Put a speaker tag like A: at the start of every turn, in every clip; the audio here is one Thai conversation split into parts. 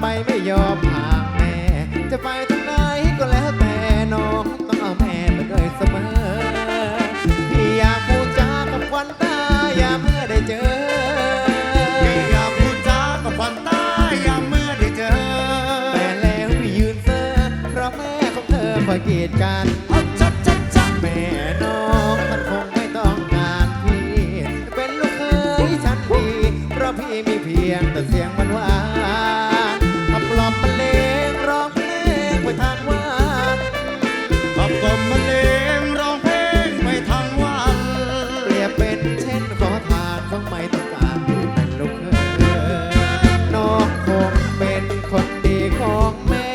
A: ไปไม่ยอมห่างแม่ จะไปทางไหนก็แล้วแต่น้องต้องเอาแม่มาด้วยเสมอพี่อยากพูดจากับควันตายามเมื่อได้เจอ
B: อยากพูดากับควันตายามเมื่อได้เจอแต่
A: แล้วพี่ยืนเซอเพราะแม่ของเธอคอยกีดกันชัดชัดชัดแม่น้องมันคงไม่ต้องการพี่เป็นลูกเคยฉันดีเพราะพี่มีเพียงแต่เสียงมันหวาน เป็นเช่นขอทานคงไม่ต้องการเป็นลูกเธอนอกคงเป็นคนดีของแม่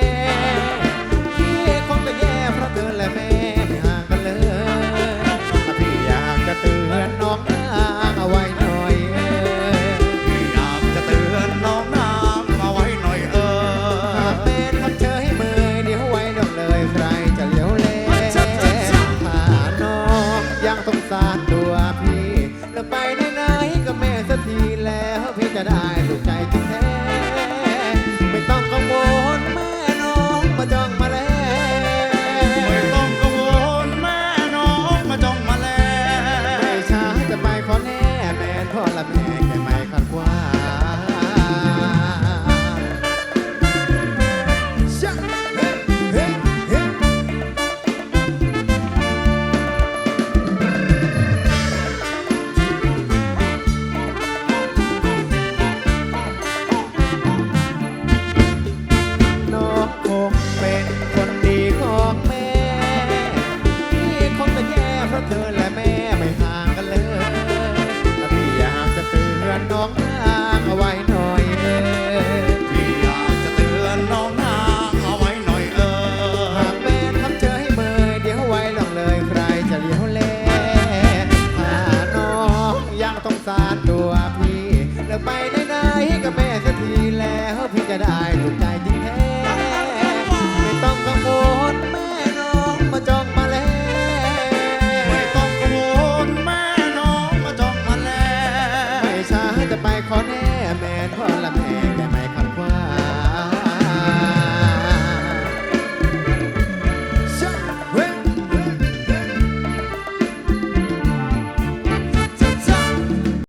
A: พี่คงจะแย่เพราะเธอและแม่ห่างกันเลยพี่อยากจะเตือนน้องนางเอาไว้หน่อยเออ
B: พี่อยากจะเตือนน้องนางเอาไว้หน่อยเออหาก
A: เป็นคำเชอให้เมื่อยเดี๋ยวไว้ลงเลยใครจะเลี้ยวเลผ่านน้องยังสงสารตัวพี่ เธอไปไหนๆก็แม่สักทีแล้วพี่จะได้ลูกใจจริงแท้ไม่ต้องกังวลแม่น้องมาจองมาแล้วไม่
B: ต้องกังวลแม่น้องมาจองมาแล้วไม่
A: ช้าจะไปขอแน่แม่พ่อละแม่แก จะได้ถูกใจ